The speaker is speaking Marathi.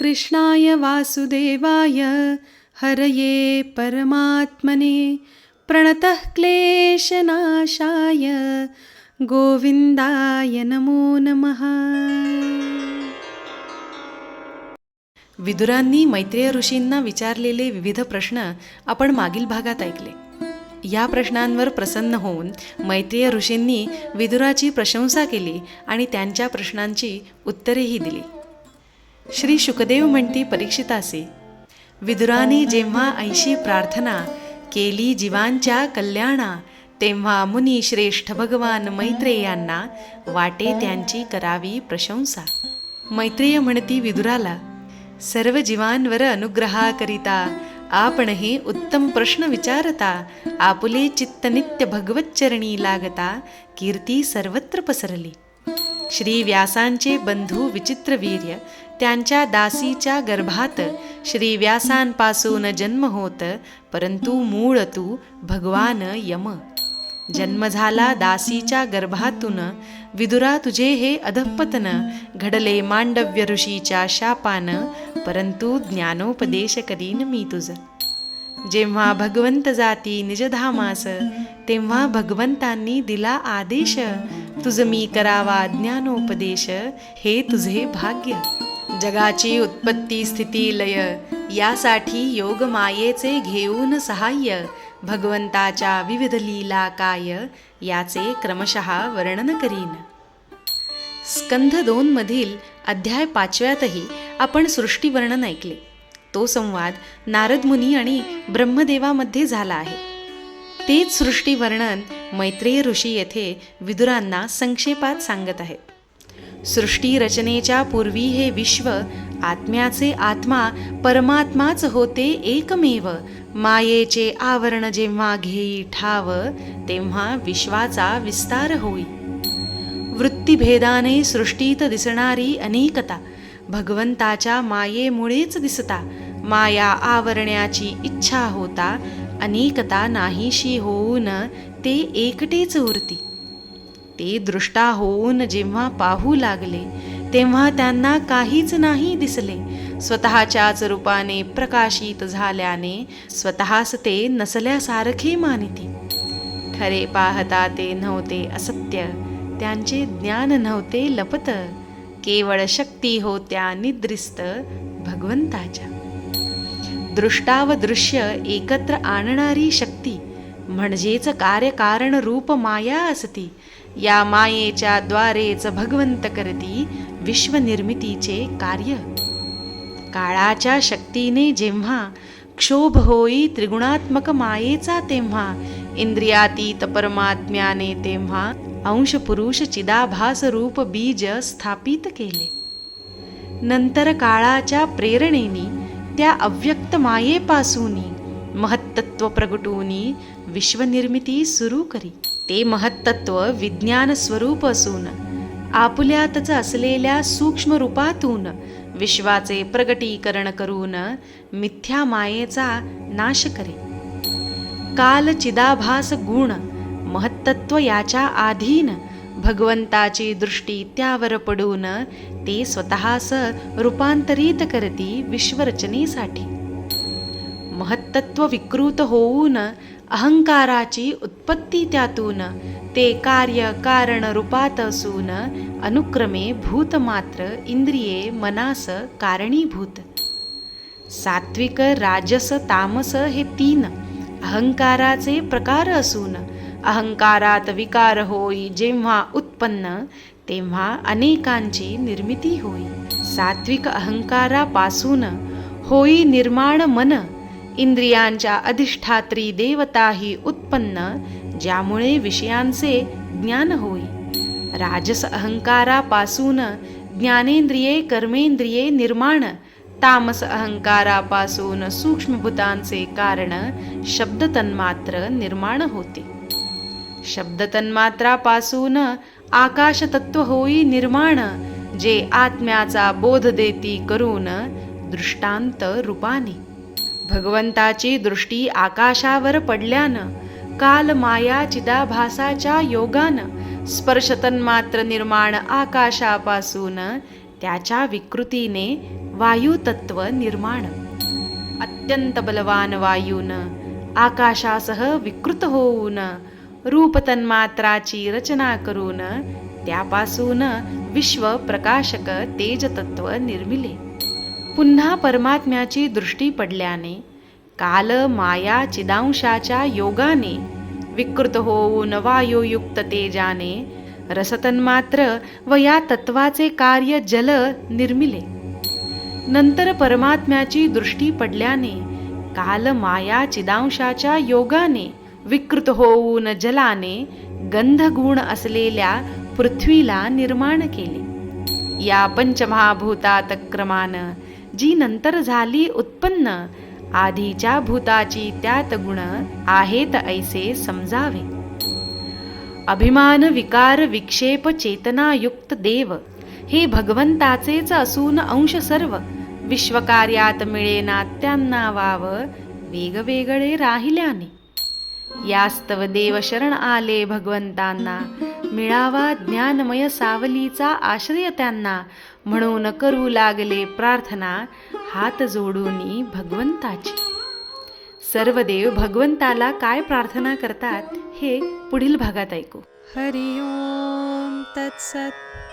कृष्णाय वासुदेवाय हरये परमात्मने प्रणतः क्लेशनाशाय गोविंदाय नमो नमः। विदुरांनी मैत्रेय ऋषींना विचारलेले विविध प्रश्न आपण मागील भागात ऐकले. या प्रश्नांवर प्रसन्न होऊन मैत्रेय ऋषींनी विदुराची प्रशंसा केली आणि त्यांच्या प्रश्नांची उत्तरेही दिली. श्री शुकदेव म्हणती परीक्षितासे विदुराने जेव्हा ऐशी प्रार्थना केली जीवांच्या कल्याणा तेव्हा मुनी श्रेष्ठ भगवान मैत्रेयांना वाटे त्यांची करावी प्रशंसा. मैत्रेय म्हणती विदुराला सर्व जीवांवर अनुग्रहाकरिता आपण हे उत्तम प्रश्न विचारता आपुले चित्त नित्य भगवच्चरणी लागता कीर्ती सर्वत्र पसरली. श्री व्यासांचे बंधू विचित्रवीर्य त्यांच्या दासीच्या गर्भात श्री व्यासांपासून जन्म होत परंतु मूळ तू भगवान यम. जन्म झाला दासीच्या गर्भातून विदुरा तुझे हे अधपतन घडले मांडव्य ऋषीच्या शापान परंतु ज्ञानोपदेश करीन मी तुझ. जेव्हा भगवंत जाती निजधामास तेव्हा भगवंतांनी दिला आदेश तुझ मी करावा ज्ञानोपदेश हे तुझे भाग्य. जगाची उत्पत्ती स्थिती लय यासाठी योग मायेचे घेऊन सहाय्य. भगवंताच्या विविध लीला काय याचे क्रमशः वर्णन करीन. स्कंध दोन मधील अध्याय पाचव्यातही आपण सृष्टीवर्णन ऐकले. तो संवाद नारद मुनी आणि ब्रह्मदेवामध्ये झाला आहे. तेच सृष्टीवर्णन मैत्रेय ऋषी येथे विदुरांना संक्षेपात सांगत आहेत. सृष्टी रचनेच्या पूर्वी हे विश्व आत्म्याचे आत्मा परमात्माच होते एकमेव. मायेचे आवरण जेव्हा घेई ठाव तेव्हा विश्वाचा विस्तार होई. वृत्तीभेदाने सृष्टीत दिसणारी अनेकता भगवंताच्या मायेमुळेच दिसता. माया आवरण्याची इच्छा होता अनेकता नाहीशी होऊन ते एकटेच उरती. ते दृष्टा होऊन जेव्हा पाहू लागले तेव्हा त्यांना काहीच नाही दिसले. स्वतःच्याच रूपाने प्रकाशित झाल्याने स्वतःच ते नसल्यासारखे मानिती. खरे पाहता ते नव्हते असत्य त्यांचे ज्ञान नव्हते लपत. केवळ शक्ती होत्या निद्रिस्त भगवंताच्या. दृष्टावदृश्य एकत्र आणणारी शक्ती म्हणजेच कार्यकारण रूप माया असती. या मायेच्या द्वारेच भगवंत करती विश्वनिर्मितीचे कार्य. काळाच्या शक्तीने जेव्हा क्षोभ होई त्रिगुणात्मक मायेचा तेव्हा इंद्रियातीत परमात्म्याने तेव्हा अंश पुरुष चिदाभास रूप बीज स्थापित केले. नंतर काळाच्या प्रेरणेनी त्या अव्यक्त मायेपासूनी महत्तत्व प्रगटूनी विश्वनिर्मिती सुरू करी. ते महत्तत्व विज्ञान स्वरूप असून आपुल्यातच असलेल्या सूक्ष्म रूपातून विश्वाचे प्रगटीकरण करून मिथ्या मायेचा नाश करे. काल चिदाभास गुण महत्तत्व याच्या आधीन भगवंताची दृष्टी त्यावर पडून ते स्वतःस रूपांतरित करती विश्वरचनेसाठी. महत्त्व विकृत होऊन अहंकाराची उत्पत्ती त्यातून ते कार्य कारण रूपात असून अनुक्रमे भूत मात्र इंद्रिये मनास कारणीभूत. सात्विक राजस तामस हे तीन अहंकाराचे प्रकार असून अहंकारात विकार होई जेव्हा उत्पन्न तेव्हा अनेकांची निर्मिती होई. सात्विक अहंकारापासून होई निर्माण मन इंद्रियांच्या अधिष्ठात्री देवताही उत्पन्न ज्यामुळे विषयांचे ज्ञान होई. राजस अहंकारापासून ज्ञानेंद्रिये कर्मेंद्रिये निर्माण तामस अहंकारापासून सूक्ष्मभूतांचे कारण शब्द तन्मात्र निर्माण होते. शब्द तन्मात्रापासून आकाश तत्व होई निर्माण जे आत्म्याचा बोध देती करून दृष्टांत रूपाने. भगवंताची दृष्टी आकाशावर पडल्यानं काल माया चिदाभासाच्या योगानं स्पर्श तन्मात्र निर्माण आकाशापासून त्याच्या विकृतीने वायुतत्व निर्माण. अत्यंत बलवान वायून आकाशासह विकृत होऊन रूपतन्मात्राची रचना करून त्यापासून विश्व प्रकाशक तेजतत्व निर्मिले. पुन्हा परमात्म्याची दृष्टी पडल्याने काल माया चिदांशाच्या योगाने विकृत होऊन वायुयुक्त तेजाने रसतन्मात्र व या तत्वाचे कार्य जल निर्मिले. नंतर परमात्म्याची दृष्टी पडल्याने काल माया चिदांशाच्या योगाने विकृत होऊन जलाने गंधगुण असलेल्या पृथ्वीला निर्माण केले. या पंचमहाभूतात क्रमान जी नंतर झाली उत्पन्न आधीच्या भूताची त्यात गुण आहेत ऐसे समजावे. अभिमान विकार विक्षेप चेतनायुक्त देव हे भगवंताचेच असून अंश सर्व. विश्वकार्यात मिळेना त्यांना वाव वेगवेगळे राहिल्याने. यास्तव देव शरण आले भगवंतांना मिळावा ज्ञानमय सावलीचा आश्रय त्यांना. म्हणून करू लागले प्रार्थना हात जोडून भगवंताची. सर्व देव भगवंताला काय प्रार्थना करतात हे पुढील भागात ऐकू. हरि ओम तत्सत्.